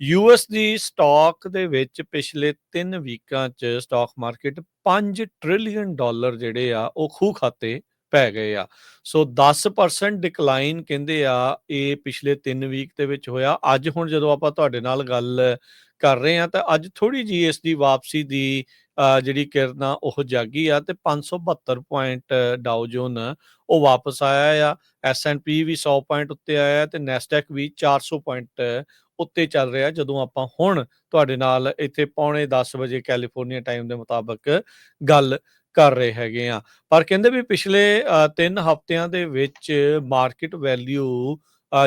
US ਦੀ stock ਦੇ ਵਿੱਚ ਪਿਛਲੇ 3 ਵੀਕਾਂ 'ਚ ਸਟਾਕ ਮਾਰਕੀਟ 5 ਟ੍ਰਿਲੀਅਨ ਡਾਲਰ ਜਿਹੜੇ ਆ, ਉਹ ਖੂਹ ਖਾਤੇ ਪੈ ਗਏ ਆ। ਸੋ 10% ਡਿਕਲਾਈਨ ਕਹਿੰਦੇ ਆ, ਇਹ ਪਿਛਲੇ 3 ਵੀਕ ਦੇ ਵਿੱਚ ਹੋਇਆ। ਅੱਜ ਹੁਣ ਜਦੋਂ ਆਪਾਂ ਤੁਹਾਡੇ ਨਾਲ ਗੱਲ ਕਰ ਰਹੇ ਆ, ਤਾਂ ਅੱਜ ਥੋੜੀ ਜੀ ਇਸ ਦੀ ਵਾਪਸੀ ਦੀ ਜਿਹੜੀ ਕਿਰਨ ਆ, ਉਹ ਜਾਗੀ ਆ ਤੇ 572 ਪੁਆਇੰਟ ਡਾਓ ਜੋਨ ਉਹ ਵਾਪਸ ਆਇਆ ਆ। ਐਸਐਨਪੀ ਵੀ 100 ਪੁਆਇੰਟ ਉੱਤੇ ਆਇਆ ਤੇ ਨੈਸਡੈਕ ਵੀ 400 ਪੁਆਇੰਟ ਉੱਤੇ ਚੱਲ ਰਿਹਾ ਜਦੋਂ ਆਪਾਂ ਹੁਣ ਤੁਹਾਡੇ ਨਾਲ ਇੱਥੇ ਪੌਣੇ 10 ਵਜੇ ਕੈਲੀਫੋਰਨੀਆ ਟਾਈਮ ਦੇ ਮੁਤਾਬਕ ਗੱਲ ਕਰ ਰਹੇ ਹੈਗੇ ਆ ਪਰ ਕਹਿੰਦੇ ਵੀ ਪਿਛਲੇ 3 ਹਫ਼ਤਿਆਂ ਦੇ ਵਿੱਚ ਮਾਰਕੀਟ ਵੈਲਿਊ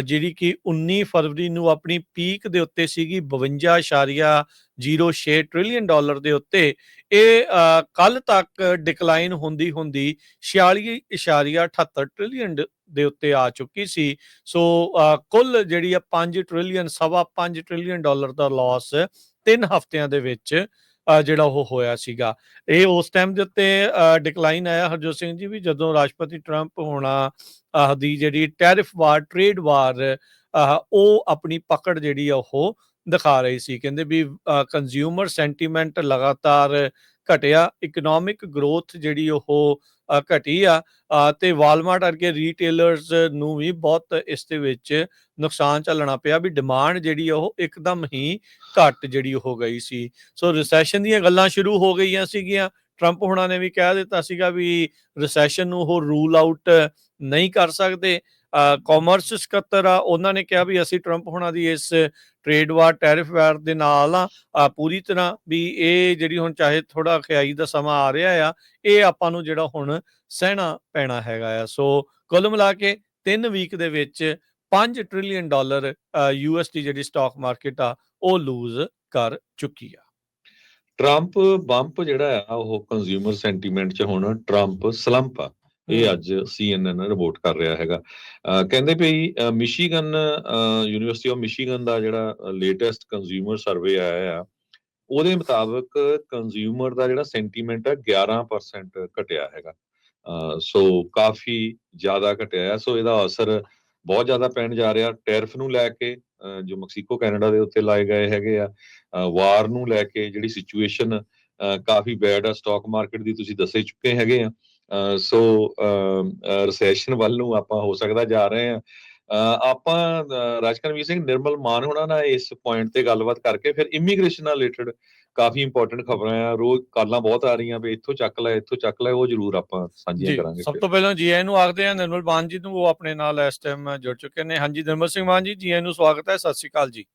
ਜਿਹੜੀ ਕਿ 19 ਫਰਵਰੀ ਨੂੰ ਆਪਣੀ ਪੀਕ ਦੇ ਉੱਤੇ ਸੀਗੀ 52.06 ਟ੍ਰਿਲੀਅਨ ਡਾਲਰ ਦੇ ਉੱਤੇ। ਇਹ ਕੱਲ ਤੱਕ ਡਿਕਲਾਈਨ ਹੁੰਦੀ ਹੁੰਦੀ 46.78 ਟ੍ਰਿਲੀਅਨ ਦੇ ਉੱਤੇ ਆ ਚੁੱਕੀ ਸੀ। ਸੋ ਅ, ਕੁੱਲ ਜਿਹੜੀ ਆ 5 ਟ੍ਰਿਲੀਅਨ ਸਵਾ 5 ਟ੍ਰਿਲੀਅਨ ਡਾਲਰ ਦਾ ਲਾਸ ਤਿੰਨ ਹਫ਼ਤਿਆਂ ਦੇ ਵਿੱਚ ਜਿਹੜਾ ਉਹ ਹੋਇਆ ਸੀਗਾ। ਇਹ ਉਸ ਟਾਈਮ ਦੇ ਉੱਤੇ ਡਿਕਲਾਈਨ ਆਇਆ। ਹਰਜੋਤ ਸਿੰਘ ਜੀ ਵੀ ਜਦੋਂ ਰਾਸ਼ਟਰਪਤੀ ਟਰੰਪ ਹੋਣਾ ਦੀ ਜਿਹੜੀ ਟੈਰਿਫ ਵਾਰ ਟ੍ਰੇਡ ਵਾਰ ਉਹ ਆਪਣੀ ਪਕੜ ਜਿਹੜੀ ਆ ਉਹ ਦਿਖਾ ਰਹੀ ਸੀ। ਕਹਿੰਦੇ ਵੀ ਕੰਜ਼ਿਊਮਰ ਸੈਂਟੀਮੈਂਟ ਲਗਾਤਾਰ ਘਟਿਆ ਇਕਨੋਮਿਕ ਗਰੋਥ ਜਿਹੜੀ ਉਹ ਘਟੀ ਆ ਅ, ਤੇ ਵਾਲਮਾਰਟ ਵਰਗੇ ਰੀਟੇਲਰਸ ਨੂੰ ਵੀ ਬਹੁਤ ਇਸ ਦੇ ਵਿੱਚ ਨੁਕਸਾਨ ਝੱਲਣਾ ਪਿਆ ਵੀ ਡਿਮਾਂਡ ਜਿਹੜੀ ਆ ਉਹ ਇੱਕਦਮ ਹੀ ਘਟ ਜਿਹੜੀ ਹੋ ਗਈ ਸੀ। ਸੋ ਰਿਸੈਸ਼ਨ ਦੀਆਂ ਗੱਲਾਂ ਸ਼ੁਰੂ ਹੋ ਗਈਆਂ ਸੀਗੀਆਂ। ਟਰੰਪ ਹੁਣਾਂ ਨੇ ਵੀ ਕਹਿ ਦਿੱਤਾ ਸੀਗਾ ਵੀ ਰਿਸੈਸ਼ਨ ਨੂੰ ਉਹ ਰੂਲ ਆਊਟ ਨਹੀਂ ਕਰ ਸਕਦੇ। ਕਾਮਰਸ ਸਕੱਤਰ ਆ, ਉਹਨਾਂ ਨੇ ਕਿਹਾ ਵੀ ਅਸੀਂ ਟਰੰਪ ਹੁਣਾਂ ਦੀ ਇਸ ਟ੍ਰੇਡ ਵਾਰ ਟੈਰਿਫ ਵਾਰ ਦੇ ਨਾਲ ਆ ਪੂਰੀ ਤਰ੍ਹਾਂ ਵੀ ਇਹ ਜਿਹੜੀ ਹੁਣ ਚਾਹੇ ਥੋੜਾ ਖਿਆਈ ਦਾ ਸਮਾਂ ਆ ਰਿਹਾ ਆ, ਇਹ ਆਪਾਂ ਨੂੰ ਜਿਹੜਾ ਹੁਣ ਸਹਿਣਾ ਪੈਣਾ ਹੈਗਾ ਆ। ਸੋ ਕੁੱਲ ਮਿਲਾ ਕੇ 3 ਵੀਕ ਦੇ ਵਿੱਚ 5 ਟ੍ਰਿਲੀਅਨ ਡਾਲਰ ਯੂਐਸ ਦੀ ਜਿਹੜੀ ਸਟਾਕ ਮਾਰਕੀਟ ਆ, ਉਹ ਲੂਜ਼ ਕਰ ਚੁੱਕੀ ਆ। ਟਰੰਪ ਬੰਪ ਜਿਹੜਾ ਆ, ਉਹ ਕੰਜ਼ਿਊਮਰ ਸੈਂਟੀਮੈਂਟ ਚ ਹੁਣ ਟਰੰਪ ਸਲੰਪ ਆ। ਇਹ ਅੱਜ CNN ਰਿਪੋਰਟ ਕਰ ਰਿਹਾ ਹੈਗਾ। ਕਹਿੰਦੇ ਵੀ ਮਿਸ਼ੀਗਨ ਯੂਨੀਵਰਸਿਟੀ ਆਫ ਮਿਸ਼ੀਗਨ ਦਾ ਜਿਹੜਾ ਲੇਟੈਸਟ ਕੰਜ਼ਿਊਮਰ ਸਰਵੇ ਆਇਆ ਆ ਉਹਦੇ ਮੁਤਾਬਕ ਕੰਜ਼ਿਊਮਰ ਦਾ ਜਿਹੜਾ ਸੈਂਟੀਮੈਂਟ ਹੈ 11% ਘਟਿਆ ਹੈਗਾ। ਸੋ ਕਾਫੀ ਜ਼ਿਆਦਾ ਘਟਿਆ ਹੈ ਸੋ ਇਹਦਾ ਅਸਰ ਬਹੁਤ ਜ਼ਿਆਦਾ ਪੈਣ ਜਾ ਰਿਹਾ। ਟੈਰਿਫ ਨੂੰ ਲੈ ਕੇ ਜੋ ਮੈਕਸੀਕੋ ਕੈਨੇਡਾ ਦੇ ਉੱਤੇ ਲਾਏ ਗਏ ਹੈਗੇ ਆ ਵਾਰ ਨੂੰ ਲੈ ਕੇ ਜਿਹੜੀ ਸਿਚੁਏਸ਼ਨ ਕਾਫੀ ਬੈਡ ਆ। ਸਟਾਕ ਮਾਰਕੀਟ ਦੀ ਤੁਸੀਂ ਦੱਸੇ ਚੁੱਕੇ ਹੈਗੇ ਆ। ਸੋ ਰਿਸੈਸ਼ਨ ਵੱਲ ਨੂੰ ਆਪਾਂ ਹੋ ਸਕਦਾ ਜਾ ਰਹੇ ਆ ਆਪਾਂ ਰਾਜਕਰਮਵੀਰ ਸਿੰਘ ਨਿਰਮਲ ਮਾਨ ਹੋਣਾ ਨਾਲ ਇਸ ਪੁਆਇੰਟ ਤੇ ਗੱਲਬਾਤ ਕਰਕੇ ਫਿਰ ਇਮੀਗ੍ਰੇਸ਼ਨ ਨਾਲ ਰਿਲੇਟਡ ਕਾਫੀ ਇੰਪੋਰਟੈਂਟ ਖਬਰਾਂ ਆ। ਰੋਜ਼ ਕਾਲਾਂ ਬਹੁਤ ਆ ਰਹੀਆਂ ਵੀ ਇੱਥੋਂ ਚੱਕ ਲੈ ਇੱਥੋਂ ਚੱਕ ਲੈ ਉਹ ਜ਼ਰੂਰ ਆਪਾਂ ਸਾਂਝੀਆਂ ਕਰਾਂਗੇ ਸਭ। ਤੋਂ ਪਹਿਲਾਂ ਜੀ ਆਇਆਂ ਨੂੰ ਆਖਦੇ ਆ ਨਿਰਮਲ ਮਾਨ ਜੀ ਨੂੰ ਉਹ ਆਪਣੇ ਨਾਲ ਇਸ ਟਾਈਮ ਜੁੜ ਚੁੱਕੇ ਨੇ। ਹਾਂਜੀ ਨਿਰਮਲ ਸਿੰਘ ਮਾਨ ਜੀ ਜੀ ਆਇਆਂ ਨੂੰ ਸਵਾਗਤ ਹੈ। ਸਤਿ ਸ਼੍ਰੀ ਅਕਾਲ ਜੀ।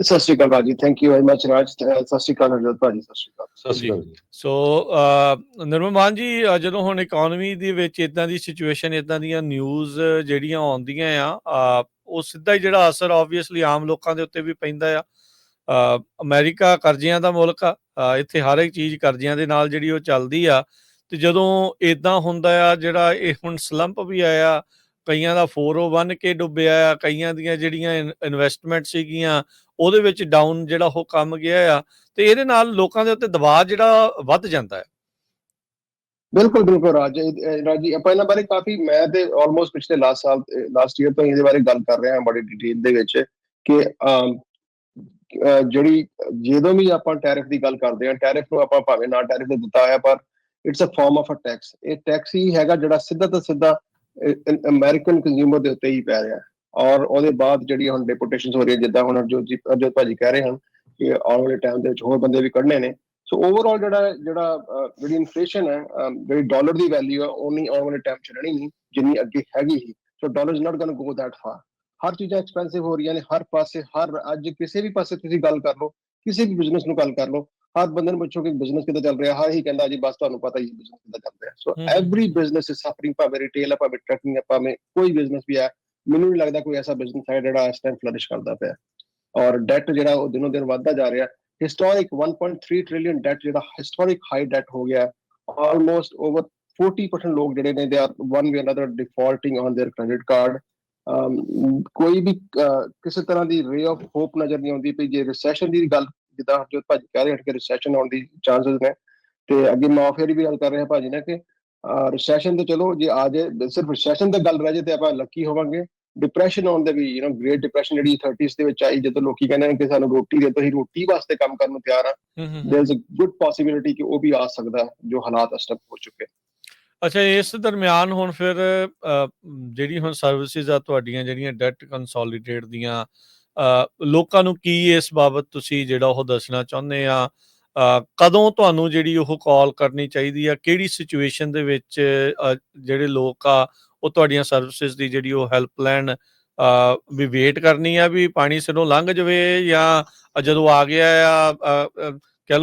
ਸਤਿ ਸ਼੍ਰੀ ਅਕਾਲ ਭਾਜੀ thank you very much Raj ਸਤਿ ਸ਼੍ਰੀ ਅਕਾਲ ਹਰਜੋਤ ਭਾਜੀ ਸਤਿ ਸ਼੍ਰੀ ਅਕਾਲ। ਸਤਿ ਸ਼੍ਰੀ ਅਕਾਲ ਜੀ। ਸੋ ਅ, ਨਿਰਮਲ ਮਾਨ ਜੀ ਅ, ਜਦੋਂ ਹੁਣ ਇਕਨੋਮੀ ਦੇ ਵਿੱਚ ਇਦਾਂ ਦੀ ਸਿਚੁਏਸ਼ਨ ਇਦਾਂ ਦੀਆਂ ਨਿਊਜ਼ ਜਿਹੜੀਆਂ ਆਉਂਦੀਆਂ ਆ ਉਹ ਸਿੱਧਾ ਹੀ ਜਿਹੜਾ ਅਸਰ ਆਬਵੀਅਸਲੀ ਆਮ ਲੋਕਾਂ ਦੇ ਉੱਤੇ ਵੀ ਪੈਂਦਾ ਆ। ਅ, ਅਮਰੀਕਾ ਕਰਜ਼ਿਆਂ ਦਾ ਮੁਲਕ ਆ ਇੱਥੇ ਹਰ ਇੱਕ ਚੀਜ਼ ਕਰਜ਼ਿਆਂ ਦੇ ਨਾਲ ਜਿਹੜੀ ਉਹ ਚੱਲਦੀ ਆ। ਤੇ ਜਦੋਂ ਇਦਾਂ ਹੁੰਦਾ ਆ ਜਿਹੜਾ ਇਹ ਹੁਣ ਸਲੰਪ ਵੀ ਆਇਆ ਕਈਆਂ ਦਾ 401 ਕੇ ਡੁੱਬਿਆ ਆ ਕਈਆਂ ਦੀਆਂ ਜਿਹੜੀਆਂ ਇਨਵੈਸਟਮੈਂਟ ਸੀਗੀਆਂ ਉਹਦੇ ਵਿੱਚ ਡਾਊਨ ਜਿਹੜਾ ਉਹ ਕੰਮ ਗਿਆ ਆ ਤੇ ਇਹਦੇ ਨਾਲ ਲੋਕਾਂ ਦੇ ਉੱਤੇ ਦਬਾਅ ਜਿਹੜਾ ਵੱਧ ਜਾਂਦਾ ਹੈ। ਬਿਲਕੁਲ ਬਿਲਕੁਲ ਰਾਜ, ਇਹ- ਆਪਾਂ ਇਹਨਾਂ ਬਾਰੇ ਕਾਫੀ, ਮੈਂ ਤੇ ਆਲਮੋਸਟ ਪਿਛਲੇ ਲਾਸਟ ਸਾਲ ਲਾਸਟ ਈਅਰ ਤੋਂ ਇਹਦੇ ਬਾਰੇ ਗੱਲ ਕਰ ਰਿਹਾ ਹਾਂ ਬੜੀ ਡਿਟੇਲ ਦੇ ਵਿੱਚ ਕਿ ਜਿਹੜੀ, ਜਦੋਂ ਵੀ ਆਪਾਂ ਟੈਰਿਫ ਦੀ ਗੱਲ ਕਰਦੇ ਹਾਂ ਟੈਰਿਫ ਨੂੰ ਆਪਾਂ ਭਾਵੇਂ ਨਾ ਟੈਰਿਫ ਦੇ ਦਿੱਤਾ ਹੋਇਆ, ਪਰ it's a form of a tax ਇਹ ਟੈਕਸ ਹੀ ਹੈਗਾ ਜਿਹੜਾ ਸਿੱਧਾ ਤੋਂ ਸਿੱਧਾ ਅਮਰੀਕਨ ਕੰਜ਼ਿਊਮਰ ਦੇ ਉੱਤੇ ਹੀ ਪੈ ਰਿਹਾ। ਔਰ ਉਹਦੇ ਬਾਅਦ ਜਿਹੜੀ ਹੁਣ ਡਿਪੋਟੇਸ਼ਨਸ ਹੋ ਰਹੀਆਂ ਜਿੱਦਾਂ ਹੁਣ ਜੋ ਜੀ ਜੋ ਭਾਜੀ ਕਹਿ ਰਹੇ ਹਨ ਕਿ ਆਉਣ ਵਾਲੇ ਟਾਈਮ ਦੇ ਵਿੱਚ ਹੋਰ ਬੰਦੇ ਵੀ ਕੱਢਣੇ ਨੇ। ਸੋ ਓਵਰਆਲ ਜਿਹੜਾ ਜਿਹੜਾ ਜਿਹੜੀ ਇਨਫਲੇਸ਼ਨ ਹੈ ਜਿਹੜੀ ਡਾਲਰ ਦੀ ਵੈਲਿਊ ਹੈ ਉਹ ਨਹੀਂ ਆਉਣ ਵਾਲੇ ਟਾਈਮ 'ਚ ਰਹਿਣੀ ਨਹੀਂ ਜਿੰਨੀ ਅੱਗੇ ਹੈਗੀ ਸੀ। So dollar is not going go that far ਹਰ ਚੀਜ਼ਾਂ ਐਕਸਪੈਂਸਿਵ ਹੋ ਰਹੀਆਂ ਨੇ ਹਰ ਪਾਸੇ ਹਰ ਅੱਜ ਕਿਸੇ ਵੀ ਪਾਸੇ ਤੁਸੀਂ ਗੱਲ ਕਰ ਲਓ ਕਿਸੇ ਵੀ ਬਿਜ਼ਨਸ ਨੂੰ ਗੱਲ ਕਰ ਲਓ ਹਰ ਬੰਦੇ ਨੂੰ ਪੁੱਛੋ ਕਿ ਬਿਜ਼ਨਸ ਕਿੱਦਾਂ ਚੱਲ ਰਿਹਾ ਹਰ ਹੀ ਕਹਿੰਦਾ ਜੀ ਬਸ ਤੁਹਾਨੂੰ ਪਤਾ ਹੀ ਹੈ ਬਿਜ਼ਨਸ ਕਿੱਦਾਂ ਚੱਲ ਰਿਹਾ। So. Every business is suffering ਭਾਵੇਂ ਰਿਟੇਲ ਹੈ ਭਾਵੇਂ ਟਰੱਕਿੰਗ ਹੈ ਭਾਵੇਂ ਕੋਈ ਬਿਜ਼ਨਸ ਵੀ ਹੈ ਮੈਨੂੰ ਨਹੀਂ ਲੱਗਦਾ ਕੋਈ ਐਸਾ ਬਿਜ਼ਨਸ ਹੈ ਜਿਹੜਾ ਇਸ ਟਾਈਮ ਫਲਰਿਸ਼ ਕਰਦਾ ਪਿਆ ਔਰ ਡੈਟ ਜਿਹੜਾ ਉਹ ਦਿਨੋਂ ਦਿਨ ਵੱਧਦਾ ਜਾ ਰਿਹਾ ਹਿਸਟੋਰਿਕ 1.3 ਟ੍ਰਿਲੀਅਨ ਡੈਟ ਜਿਹੜਾ ਹਿਸਟੋਰਿਕ ਹਾਈ ਡੈਟ ਹੋ ਗਿਆ ਆਲਮੋਸਟ ਓਵਰ 40% ਲੋਕ ਜਿਹੜੇ ਨੇ ਦੇ are one way another defaulting on their credit card ਕੋਈ ਵੀ ਅਹ, ਕਿਸੇ ਤਰ੍ਹਾਂ ਦੀ ਰੇ ਆਫ ਹੋਪ ਨਜ਼ਰ ਨਹੀਂ ਆਉਂਦੀ ਪਈ ਜੇ ਰਿਸੈਸ਼ਨ ਦੀ ਗੱਲ ਜਿੱਦਾਂ ਹਰਜੋਤ ਭਾਜੀ ਕਹਿ ਰਹੇ ਹਨ ਕਿ ਰਿਸੈਸ਼ਨ ਆਉਣ ਦੀ ਚਾਂਸਸ ਨੇ ਤੇ ਅੱਗੇ ਮੈਂ ਫੇਰ ਵੀ ਗੱਲ ਕਰ ਰਿਹਾ ਭਾਜੀ ਨੇ ਕਿ ਰਿਸੈਸ਼ਨ ਤੇ ਚਲੋ ਜੇ ਆ ਜਾਏ ਸਿਰਫ ਰਿਸੈਸ਼ਨ ਤੇ ਗੱਲ ਰਹਿ ਜੇ ਤੇ ਆਪਾਂ ਲੱਕੀ ਹੋਵਾਂਗੇ ਡਿਪਰੈਸ਼ਨ ਆਉਣ ਦੇ ਵੀ ਯੂ نو ਗ੍ਰੇਟ ਡਿਪਰੈਸ਼ਨ ਜਿਹੜੀ 30s ਦੇ ਵਿੱਚ ਆਈ ਜਦੋਂ ਲੋਕੀ ਕਹਿੰਦੇ ਨੇ ਕਿ ਸਾਨੂੰ ਰੋਟੀ ਦੇ ਤੋਂ ਹੀ ਰੋਟੀ ਵਾਸਤੇ ਕੰਮ ਕਰਨ ਨੂੰ ਤਿਆਰ ਆ there is a good possibility ਕਿ ਉਹ ਵੀ ਆ ਸਕਦਾ ਜੋ ਹਾਲਾਤ ਅਸਟਪ ਹੋ ਚੁੱਕੇ। ਅੱਛਾ ਇਸ ਦਰਮਿਆਨ ਹੁਣ ਫਿਰ ਜਿਹੜੀ ਹੁਣ ਸਰਵਿਸਿਜ਼ ਆ ਤੁਹਾਡੀਆਂ ਜਿਹੜੀਆਂ ਡੈਟ ਕੰਸੋਲੀਡੇਟ ਦੀਆਂ ਲੋਕਾਂ ਨੂੰ ਕੀ ਇਸ ਬਾਬਤ ਤੁਸੀਂ ਜਿਹੜਾ ਉਹ ਦੱਸਣਾ ਚਾਹੁੰਦੇ ਆ? ਕਦੋਂ ਤੁਹਾਨੂੰ ਜਿਹੜੀ ਉਹ ਕਾਲ ਕਰਨੀ ਚਾਹੀਦੀ ਆ? ਕਿਹੜੀ ਸਿਚੁਏਸ਼ਨ ਦੇ ਵਿੱਚ ਜਿਹੜੇ ਲੋਕ ਆ ਉਹ ਤੁਹਾਡੀਆਂ ਸਰਵਿਸਿਜ਼ ਦੀ ਜਿਹੜੀ ਉਹ ਹੈਲਪ ਵੀ ਵੇਟ ਕਰਨੀ ਆ ਵੀ ਪਾਣੀ ਸਿਰੋਂ ਲੰਘ ਜਾਵੇ ਜਾਂ ਜਦੋਂ ਆ ਗਿਆ ਆ ਅ, ਅ,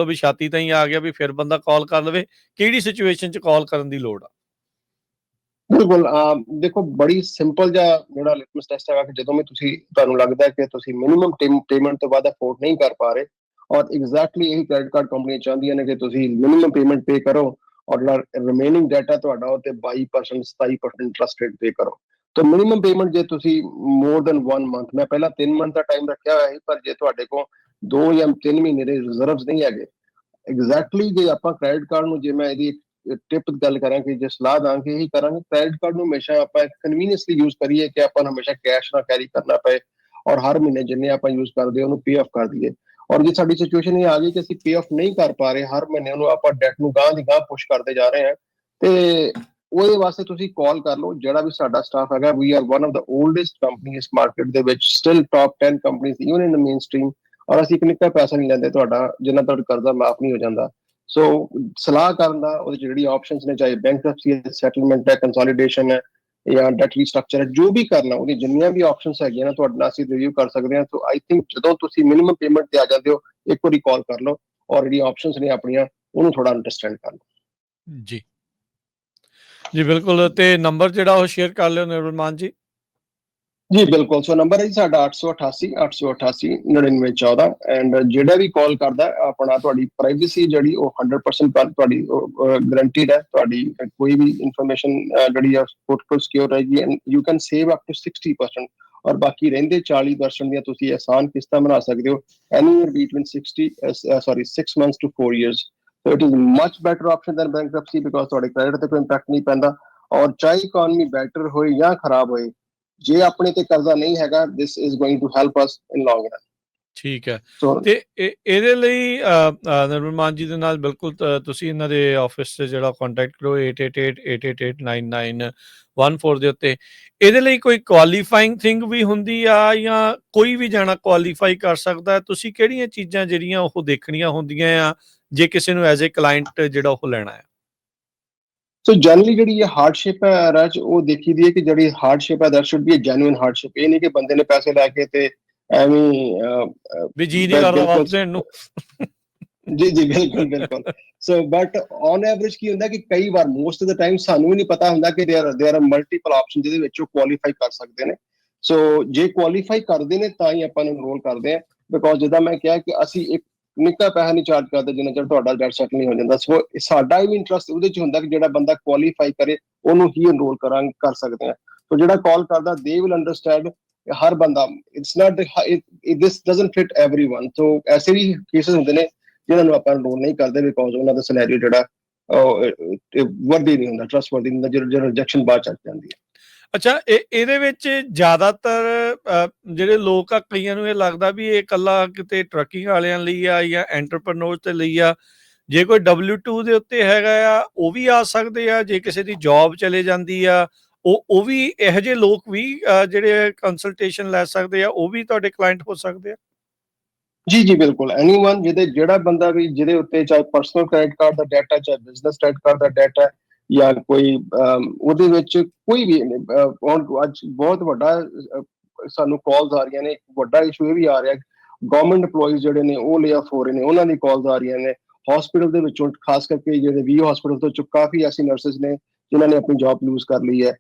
ਵੀ ਛਾਤੀ ਤਾਈਂ ਆ ਗਿਆ ਵੀ ਫਿਰ ਬੰਦਾ ਕਾਲ ਕਰ ਲਵੇ ਕਿਹੜੀ ਸਿਚੁਏਸ਼ਨ 'ਚ ਕਾਲ ਕਰਨ ਦੀ ਲੋੜ ਆ? ਬਿਲਕੁਲ ਦੇਖੋ ਬੜੀ ਸਿੰਪਲ ਜਿਹਾ ਜਿਹੜਾ ਲਿਟਮਸ ਟੈਸਟ ਹੈਗਾ ਕਿ ਜਦੋਂ ਵੀ ਤੁਸੀਂ ਤੁਹਾਨੂੰ ਲੱਗਦਾ ਕਿ ਤੁਸੀਂ ਮਿਨੀਮਮ ਪੇਮੈਂਟ ਤੋਂ ਬਾਅਦ ਅਫੋਰਡ ਨਹੀਂ ਕਰ ਪਾ ਰਹੇ ਔਰ ਐਗਜ਼ੈਕਟਲੀ ਇਹੀ ਕ੍ਰੈਡਿਟ ਕਾਰਡ ਕੰਪਨੀਆਂ ਚਾਹੁੰਦੀਆਂ ਨੇ ਕਿ ਤੁਸੀਂ ਮਿਨੀਮਮ ਪੇਮੈਂਟ ਪੇ ਕਰੋ ਔਰ ਜਿਹੜਾ ਰਿਮੇਨਿੰਗ ਡਾਟਾ ਤੁਹਾਡਾ ਉਹ ਤੇ 22% 27% ਇੰਟਰਸਟ ਰੇਟ ਪੇ ਕਰੋ ਤਾਂ ਮਿਨੀਮਮ ਪੇਮੈਂਟ ਜੇ ਤੁਸੀਂ ਮੋਰ ਦੈਨ 1 ਮੰਥ ਮੈਂ ਪਹਿਲਾਂ 3 ਮੰਥ ਦਾ ਟਾਈਮ ਰੱਖਿਆ ਹੋਇਆ ਸੀ ਪਰ ਜੇ ਤੁਹਾਡੇ ਕੋਲ 2 ਜਾਂ 3 ਮਹੀਨੇ ਦੇ ਰਿਜ਼ਰਵਸ ਨਹੀਂ ਹੈਗੇ ਐਗਜ਼ੈਕਟਲੀ ਜੇ ਆਪਾਂ ਕ੍ਰੈਡਿਟ ਕਾਰਡ ਨੂੰ ਜੇ ਮੈਂ ਇਹਦੀ ਟਿਪ ਗੱਲ ਕਰਾਂ ਕਿ ਜੇ ਸਲਾਹ ਦਾਂ ਕਿ ਇਹੀ ਕਰਾਂਗੇ ਕ੍ਰੈਡਿਟ ਕਾਰਡ ਨੂੰ ਹਮੇਸ਼ਾ ਆਪਾਂ ਕਨਵੀਨੀਅੰਸਲੀ ਯੂਜ਼ ਕਰੀਏ ਕਿ ਆਪਾਂ ਨੂੰ ਹਮੇਸ਼ਾ ਕੈਸ਼ ਨਾ ਕੈਰੀ ਕਰਨਾ ਪਏ ਔਰ ਹਰ ਮਹੀਨੇ ਜਿੰਨੇ ਆਪਾਂ ਯੂਜ਼ ਕਰਦੇ ਉਹਨੂੰ ਪੇ ਆਫ ਕਰ ਦਈਏ ਔਰ ਜੇ ਸਾਡੀ ਸਿਚੁਏਸ਼ਨ ਇਹ ਆ ਗਈ ਕਿ ਅਸੀਂ ਪੇ ਆਫ ਨਹੀਂ ਕਰ ਪਾ ਰਹੇ, ਹਰ ਮਹੀਨੇ ਉਹਨੂੰ ਆਪਾਂ ਡੈਟ ਨੂੰ ਗਾਂ ਦੀ ਗਾਂ ਪੁਸ਼ ਕਰਦੇ ਜਾ ਰਹੇ ਹਾਂ, ਤੇ ਉਹਦੇ ਵਾਸਤੇ ਤੁਸੀਂ ਕਾਲ ਕਰ ਲਓ, ਜਿਹੜਾ ਵੀ ਸਾਡਾ ਸਟਾਫ ਹੈਗਾ we are one of the oldest company ਇਸ ਮਾਰਕੀਟ ਦੇ ਵਿੱਚ ਸਟਿਲ ਟਾਪ 10 ਕੰਪਨੀਆਂ even in the mainstream ਔਰ ਅਸੀਂ ਇੱਕ ਨਿੱਕਾ ਪੈਸਾ ਨਹੀਂ ਲੈਂਦੇ ਤੁਹਾਡਾ, ਜਿੰਨਾ ਤੁਹਾਡਾ ਕਰਜ਼ਾ ਮਾਫ ਨਹੀਂ ਹੋ ਜਾਂਦਾ। ਸੋ ਸਲਾਹ ਕਰਨ ਦਾ ਉਹਦੇ 'ਚ ਜਿਹੜੀ ਆਪਸ਼ਨਸ ਨੇ, ਚਾਹੇ ਬੈਂਕਰਪਸੀ ਹੈ ਸੈਟਲਮੈਂਟ ਹੈ ਕੰਸੋਲੀਡੇਸ਼ਨ ਹੈ ਜਾਂ ਡੈਟ ਰੀਸਟਰਕਚਰ ਹੈ, ਜੋ ਵੀ ਕਰਨਾ, ਉਹਦੀ ਜਿੰਨੀਆਂ ਵੀ ਆਪਸ਼ਨਸ ਹੈਗੀਆਂ ਨਾ, ਤੁਹਾਡੇ ਅਸੀਂ ਰਿਵਿਊ ਕਰ ਸਕਦੇ ਹਾਂ। ਸੋ ਆਈ ਥਿੰਕ ਜਦੋਂ ਤੁਸੀਂ ਮਿਨੀਮਮ ਪੇਮੈਂਟ ਤੇ ਆ ਜਾਂਦੇ ਹੋ, ਇੱਕ ਵਾਰੀ ਕਾਲ ਕਰ ਲਓ ਔਰ ਜਿਹੜੀ ਆਪਸ਼ਨਸ ਨੇ ਆਪਣੀਆਂ, ਉਹਨੂੰ ਥੋੜਾ ਅੰਡਰਸਟੈਂਡ ਕਰ ਲਓ। ਜੀ। ਜੀ, ਬਿਲਕੁਲ। ਤੇ ਨੰਬਰ ਜਿਹੜਾ ਉਹ ਸ਼ੇਅਰ ਕਰ ਲਿਓ ਨਿਰਮਲ ਜੀ। ਜੀ, ਬਿਲਕੁਲ। ਸੋ ਨੰਬਰ ਹੈ ਜੀ ਸਾਡਾ 888 888 9914 ਐਂਡ ਜਿਹੜਾ ਵੀ ਕਾਲ ਕਰਦਾ ਆਪਣਾ ਤੁਹਾਡੀ ਪ੍ਰਾਈਵੇਸੀ ਜਿਹੜੀ, ਉਹ 100% ਤੁਹਾਡੀ ਗਰੰਟੀਡ ਹੈ। ਤੁਹਾਡੀ ਕੋਈ ਵੀ ਇਨਫੋਰਮੇਸ਼ਨ ਜਿਹੜੀ ਆ ਟੋਟਲ ਸਿਕਿਉਰ ਰਹੇਗੀ and you can save up to 60% ਔਰ ਬਾਕੀ ਰਹਿੰਦੇ 40% ਦੀਆਂ ਤੁਸੀਂ ਆਸਾਨ ਕਿਸ਼ਤਾਂ ਬਣਾ ਸਕਦੇ ਹੋ। Anywhere between 60 sorry 6 months to 4 years so it is much better option than bankruptcy because ਤੁਹਾਡੇ ਕ੍ਰੈਡਿਟ ਤੇ ਕੋਈ ਇੰਪੈਕਟ ਨਹੀਂ ਪੈਂਦਾ। ਔਰ ਚਾਹੇ ਇਕਨੋਮੀ ਬੈਟਰ ਹੋਏ ਜਾਂ ਖਰਾਬ ਹੋਏ ਜੇ ਆਪਣੇ ਤੇ ਕਰਜ਼ਾ ਨਹੀਂ ਹੈਗਾ this is going to help us in long run. ਠੀਕ ਹੈ। ਤੇ ਇਹ- ਇਹਦੇ ਲਈ ਨਿਰਮਲ ਜੀ ਦੇ ਨਾਲ ਬਿਲਕੁਲ ਤੁਸੀਂ ਇਹਨਾਂ ਦੇ ਆਫਿਸ ਤੇ ਜਿਹੜਾ ਕੰਟੈਕਟ ਕਰੋ 8888889914 ਦੇ ਉੱਤੇ। ਇਹਦੇ ਲਈ ਕੋਈ ਕੁਆਲੀਫਾਈਂਗ ਥਿੰਗ ਵੀ ਹੁੰਦੀ ਆ ਜਾਂ ਕੋਈ ਵੀ ਜਾਣਾ ਕੁਆਲੀਫਾਈ ਕਰ ਸਕਦਾ? ਤੁਸੀਂ ਕਿਹੜੀਆਂ ਚੀਜ਼ਾਂ ਜਿਹੜੀਆਂ ਉਹ ਦੇਖਣੀਆਂ ਹੁੰਦੀਆਂ ਆ ਜੇ ਕਿਸੇ ਨੂੰ ਐਜ਼ ਅ ਕਲਾਇੰਟ ਜਿਹੜਾ ਉਹ ਲੈਣਾ ਹੈ? ਸੋ ਜਨਰਲੀ ਜਿਹੜੀ ਇਹ ਹਾਰਡਸ਼ਿਪ ਹੈ ਰਾਜ ਉਹ ਦੇਖੀ ਦੀ ਹੈ ਕਿ ਜਿਹੜੀ ਹਾਰਡਸ਼ਿਪ ਹੈ that should be a genuine hardship ਇਹ ਨਹੀਂ ਕਿ ਬੰਦੇ ਨੇ ਪੈਸੇ ਲੈ ਕੇ ਤੇ ਐਵੇਂ ਹੀ, ਅਹ, ਅਹ, ਵੀ ਜੀ ਨਹੀਂ ਬਿਲ- ਕਰਦਾ ਬਿਲਕੁਲ। ਵਾਪਸ ਦੇਣ ਨੂੰ ਜੀ ਜੀ ਬਿਲਕੁਲ ਬਿਲਕੁਲ ਸੋ ਬਟ ਔਨ ਐਵਰੇਜ ਕੀ ਹੁੰਦਾ ਕਿ ਕਈ ਵਾਰ ਮੋਸਟ ਆਫ ਦਾ ਟਾਈਮ ਸਾਨੂੰ ਵੀ ਨਹੀਂ ਪਤਾ ਹੁੰਦਾ ਕਿ there there are multiple option ਜਿਹਦੇ ਵਿੱਚ ਉਹ ਕੁਆਲੀਫਾਈ ਕਰ ਸਕਦੇ ਨੇ ਸੋ ਜੇ ਕੁਆਲੀਫਾਈ ਕਰਦੇ ਨੇ ਤਾਂ ਹੀ ਆਪਾਂ ਨੂੰ ਰੋਲ ਕਰਦੇ ਆ ਬਿਕੋਜ਼ ਜਿੱਦਾਂ ਮੈਂ ਕਿਹਾ ਕਿ ਅਸੀਂ ਇੱਕ ਨਿੱਕਾ ਪੈਸਾ ਨਹੀਂ ਚਾਰਜ ਕਰਦੇ ਜਿੰਨਾ ਚਿਰ ਤੁਹਾਡਾ ਡੈਟ ਸੈਟਲ ਨਹੀਂ ਹੋ ਜਾਂਦਾ ਸੋ ਸਾਡਾ ਵੀ ਇੰਟਰਸਟ ਉਹਦੇ ਚ ਹੁੰਦਾ ਕਿ ਜਿਹੜਾ ਬੰਦਾ ਕੁਆਲੀਫਾਈ ਕਰੇ ਉਹਨੂੰ ਹੀ ਐਨਰੋਲ ਕਰਾਂਗੇ ਕਰ ਸਕਦੇ ਆ ਸੋ ਜਿਹੜਾ ਕਾਲ ਕਰਦਾ ਦੇ ਵਿਲ ਅੰਡਰਸਟੈਂਡ ਹਰ ਬੰਦਾ it's not this doesn't fit everyone so ਐਸੇ ਵੀ ਕੇਸਸ ਹੁੰਦੇ ਨੇ ਜਿਨ੍ਹਾਂ ਨੂੰ ਆਪਾਂ ਰੋਲ ਨਹੀਂ ਕਰਦੇ ਬਿਕੋਜ਼ ਉਹਨਾਂ ਦਾ ਸਿਨੈਰੀਓ ਜਿਹੜਾ ਉਹ, ਅਹ, ਅਹ, ਵਰਦੀ ਨਹੀਂ ਹੁੰਦਾ ਟਰਸਟ ਵਰਦੀ ਨਹੀਂ ਹੁੰਦਾ ਜਿਹੜਾ ਰਿਜੈਕਸ਼ਨ ਬਾਅਦ ਚ ਆ ਜਾਂਦੀ ਹੈ ਅੱਛਾ, ਇਹ, ਇਹਦੇ ਵਿੱਚ ਜ਼ਿਆਦਾਤਰ ਜਿਹੜੇ ਲੋਕ ਆ, ਕਈਆਂ ਨੂੰ ਇਹ ਲੱਗਦਾ ਵੀ ਇਹ ਇਕੱਲਾ ਕਿਤੇ ਟਰੱਕਿੰਗ ਵਾਲਿਆਂ ਲਈ ਆ ਜਾਂ ਐਂਟਰਪ੍ਰੈਨਿਓਰ ਤੇ ਲਈ ਆ, ਜੇ ਕੋਈ W2 ਦੇ ਉੱਤੇ ਹੈਗਾ ਆ, ਉਹ ਵੀ ਆ ਸਕਦੇ ਆ, ਜੇ ਕਿਸੇ ਦੀ ਜੌਬ ਚਲੇ ਜਾਂਦੀ ਆ, ਉਹ ਉਹ ਵੀ ਇਹੋ ਜਿਹੇ ਲੋਕ ਵੀ ਜਿਹੜੇ ਕੰਸਲਟੇਸ਼ਨ ਲੈ ਸਕਦੇ ਆ, ਉਹ ਵੀ ਤੁਹਾਡੇ ਕਲਾਇੰਟ ਹੋ ਸਕਦੇ ਆ? ਜੀ ਜੀ, ਬਿਲਕੁਲ। ਐਨੀਵਨ ਜਿਹਦੇ, ਜਿਹੜਾ ਬੰਦਾ ਵੀ ਜਿਹਦੇ ਉੱਤੇ ਚਾਹੇ ਪਰਸਨਲ ਕ੍ਰੈਡਿਟ ਕਾਰਡ ਦਾ ਡਾਟਾ ਚਾਹੇ ਬਿਜ਼ਨਸ ਕ੍ਰੈਡਿਟ ਕਾਰਡ ਦਾ ਡਾਟਾ ਜਾਂ ਕੋਈ ਉਹਦੇ ਵਿੱਚ ਕੋਈ ਵੀ ਹੁਣ ਅੱਜ ਬਹੁਤ ਵੱਡਾ ਸਾਨੂੰ ਕਾਲਸ ਆ ਰਹੀਆਂ ਨੇ। ਇੱਕ ਵੱਡਾ ਇਸ਼ੂ ਇਹ ਵੀ ਆ ਰਿਹਾ ਗਵਰਨਮੈਂਟ EMPLOYEES ਜਿਹੜੇ ਨੇ, ਉਹ ਲੇ ਆਫ ਹੋ ਰਹੇ ਨੇ। ਉਹਨਾਂ ਦੀ ਕਾਲਸ ਆ ਰਹੀਆਂ ਨੇ। ਹਸਪੀਟਲ ਦੇ ਵਿੱਚੋਂ, ਖਾਸ ਕਰਕੇ ਜਿਹੜੇ ਵੀ ਹਸਪੀਟਲ ਤੋਂ ਚ ਕਾਫੀ ਐਸੀ ਨਰਸਸ ਨੇ, ਜਿਨ੍ਹਾਂ ਨੇ ਆਪਣੀ ਜੌਬ ਲੂਜ਼ ਕਰ ਲਈ ਹੈ।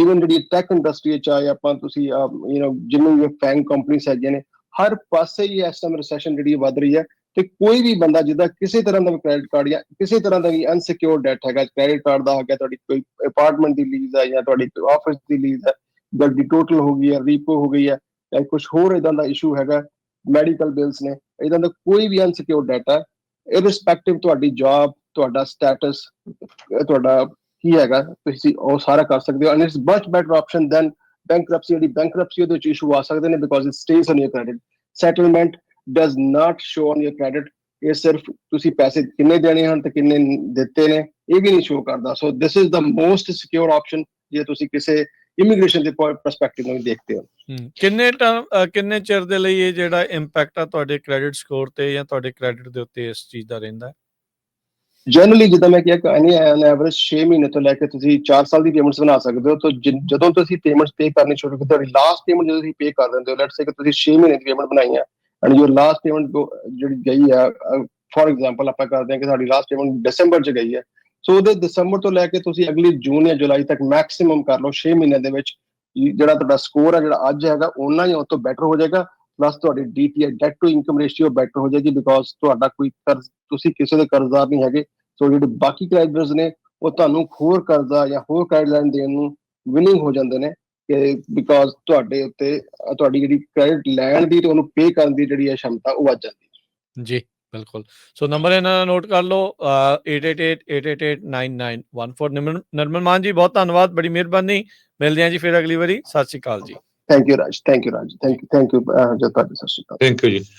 ਈਵਨ ਜਿਹੜੀ ਟੈਕ ਇੰਡਸਟਰੀ ਚਾਹੇ ਆਪਾਂ, ਤੁਸੀਂ ਯੂ نو ਜਿੰਨੇ ਵੀ ਫੈਂਗ ਕੰਪਨੀਆਂ ਹੈਗੀਆਂ ਨੇ, ਹਰ ਪਾਸੇ ਹੀ ਇਸ ਟਾਈਮ ਰੈਸੈਸ਼ਨ ਜਿਹੜੀ ਵੱਧ ਰਹੀ ਹੈ। ਤੇ ਕੋਈ ਵੀ ਬੰਦਾ ਜਿਹਦਾ ਕਿਸੇ ਤਰ੍ਹਾਂ ਦਾ ਕ੍ਰੈਡਿਟ ਕਾਰਡ ਜਾਂ ਕਿਸੇ ਤਰ੍ਹਾਂ ਦਾ ਵੀ ਅਨਸਿਕਿਉਰਡ ਡੈਟ ਹੈਗਾ ਕ੍ਰੈਡਿਟ ਕਾਰਡ ਦਾ ਹੈਗਾ, ਤੁਹਾਡੀ ਕੋਈ ਅਪਾਰਟਮੈਂਟ ਦੀ ਲੀਜ਼ ਹੈ ਜਾਂ ਤੁਹਾਡੀ ਆਫਿਸ ਦੀ ਲੀਜ਼ ਹੈ ਗੱਡੀ ਟੋਟਲ ਹੋ ਗਈ ਹੈ ਰੀਪੋ ਹੋ ਗਈ ਹੈ, ਜਾਂ ਕੁਝ ਹੋਰ ਇਦਾਂ ਦਾ ਇਸ਼ੂ ਹੈਗਾ ਮੈਡੀਕਲ ਬਿਲਸ ਨੇ ਇਦਾਂ ਦਾ ਕੋਈ ਵੀ ਅਨਸਿਕਿਓਰ ਡੈਟ ਹੈ ਇਰਰਿਸਪੈਕਟਿਵ ਤੁਹਾਡੀ ਜੌਬ ਤੁਹਾਡਾ ਸਟੇਟਸ ਤੁਹਾਡਾ ਕੀ ਹੈਗਾ, ਤੁਸੀਂ ਉਹ ਸਾਰਾ ਕਰ ਸਕਦੇ ਹੋ and it's much better option than bankruptcy ਜਿਹੜੀ ਬੈਂਕਰਪਸੀ ਉਹਦੇ ਵਿੱਚ ਇਸ਼ੂ ਆ ਸਕਦੇ ਨੇ because it stays on your credit settlement does not show on your credit ਇਹ ਸਿਰਫ ਤੁਸੀਂ ਪੈਸੇ ਕਿੰਨੇ ਦੇਣੇ ਹਨ ਤੇ ਕਿੰਨੇ ਦਿੱਤੇ ਨੇ ਇਹ ਵੀ ਨਹੀਂ ਸ਼ੋ ਕਰਦਾ so this is the most secure option ਜੇ ਤੁਸੀਂ ਕਿਸੇ ਇਮੀਗ੍ਰੇਸ਼ਨ ਦੇ ਪਰਸਪੈਕਟਿਵ ਨਾਲ ਦੇਖਦੇ ਹੋ ਹਮ, ਕਿੰਨੇ ਟਰਮ ਅ, ਕਿੰਨੇ ਚਿਰ ਦੇ ਲਈ ਇਹ ਜਿਹੜਾ ਇੰਪੈਕਟ ਆ ਤੁਹਾਡੇ ਕ੍ਰੈਡਿਟ ਸਕੋਰ ਤੇ ਜਾਂ ਤੁਹਾਡੇ ਕ੍ਰੈਡਿਟ ਦੇ ਉੱਤੇ ਇਸ ਚੀਜ਼ ਦਾ ਰਹਿੰਦਾ ਹੈ ਜਨਰਲੀ ਜਿੱਦਾਂ ਮੈਂ ਕਿਹਾ ਕਹਾਣੀ ਐਨ ਐਵਰੇਜ 6 ਮਹੀਨੇ ਤੋਂ ਲੈ ਕੇ ਤੁਸੀਂ 4 ਸਾਲ ਦੀ ਪੇਮੈਂਟਸ ਬਣਾ ਸਕਦੇ ਹੋ ਤਾਂ ਜਿ- ਜਦੋਂ ਤੁਸੀਂ ਪੇਮੈਂਟਸ ਪੇ ਕਰਨੀ ਸ਼ੁਰੂ ਕੀਤੀ ਤੁਹਾਡੀ ਲਾਸਟ ਪੇਮੈਂਟ ਜਦੋਂ ਤੁਸੀਂ ਪੇ ਕਰ ਦਿੰਦੇ ਹੋ ਲੈਟਸ ਸੇ ਕਿ ਤੁਸੀਂ 6 ਮਹੀਨੇ ਦੀ ਪੇਮੈਂਟ ਬਣਾਈ ਹੈ ਐਂਡ ਯੂਰ ਲਾਸਟ ਪੇਮੈਂਟ ਜਿਹੜੀ ਗਈ ਹੈ ਫੋਰ ਐਗਜ਼ਾਮਪਲ ਆਪਾਂ ਕਰਦੇ ਹਾਂ ਕਿ ਸਾਡੀ ਲਾਸਟ ਪੇਮੈਂਟ ਦਸੰਬਰ ਚ ਗਈ ਹੈ ਸੋ ਉਹਦੇ ਦਸੰਬਰ ਤੋਂ ਲੈ ਕੇ ਤੁਸੀਂ ਅਗਲੀ ਜੂਨ ਜਾਂ ਜੁਲਾਈ ਤੱਕ ਮੈਕਸਿਮਮ ਕਰ ਲਓ 6 ਮਹੀਨਿਆਂ ਦੇ ਵਿੱਚ। ਜਿਹੜਾ ਤੁਹਾਡਾ ਸਕੋਰ ਹੈ ਜਿਹੜਾ ਅੱਜ ਹੈਗਾ ਉਹਨਾਂ ਹੀ ਉਹ ਤੋਂ ਬੈਟਰ ਹੋ ਜਾਏਗਾ। ਪਲੱਸ ਤੁਹਾਡੀ DTI debt to income ratio better ਹੋ ਜਾਏਗੀ ਬਿਕੋਜ਼ ਤੁਹਾਡਾ ਕੋਈ ਕਰਜ਼, ਤੁਸੀਂ ਕਿਸੇ ਦੇ ਕਰਜ਼ਦਾਰ ਨਹੀਂ ਹੈਗੇ। ਸੋ ਜਿਹੜੇ ਬਾਕੀ ਕ੍ਰੈਡੀਟਰਸ ਨੇ, ਉਹ ਤੁਹਾਨੂੰ ਹੋਰ ਕਰਜ਼ਾ ਜਾਂ ਹੋਰ ਗਾਈਡਲਾਈਨ ਦੇਣ ਨੂੰ ਵਿਲਿੰਗ ਹੋ ਜਾਂਦੇ ਨੇ। ਬਿਕੋਜ਼ ਤੁਹਾਡੇ ਉੱਤੇ ਤੁਹਾਡੀ ਜਿਹੜੀ ਕ੍ਰੈਡਿਟ ਲੈਣ ਦੀ ਤੇ ਉਹਨੂੰ ਪੇ ਕਰਨ ਦੀ ਜਿਹੜੀ ਹੈ ਸ਼ਮਤਾ ਉਹ ਵੱਧ ਜਾਂਦੀ ਹੈ। ਜੀ ਬਿਲਕੁਲ। ਸੋ ਨੰਬਰ ਇਹਨਾਂ ਦਾ ਨੋਟ ਕਰ ਲਓ ਅ, 8888889914 ਨਿਰਮਲ ਨਿਰਮਲ ਮਾਨ ਜੀ ਬਹੁਤ ਧੰਨਵਾਦ ਬੜੀ ਮਿਹਰਬਾਨੀ। ਮਿਲਦੇ ਹਾਂ ਜੀ ਫਿਰ ਅਗਲੀ ਵਾਰੀ। ਸਤਿ ਸ਼੍ਰੀ ਅਕਾਲ ਜੀ। Thank you Raj thank you Raj thank you thank you ਜਤਾਬ ਸਤਿ ਸ਼੍ਰੀ ਅਕਾਲ। ਥੈਂਕ ਯੂ ਜੀ।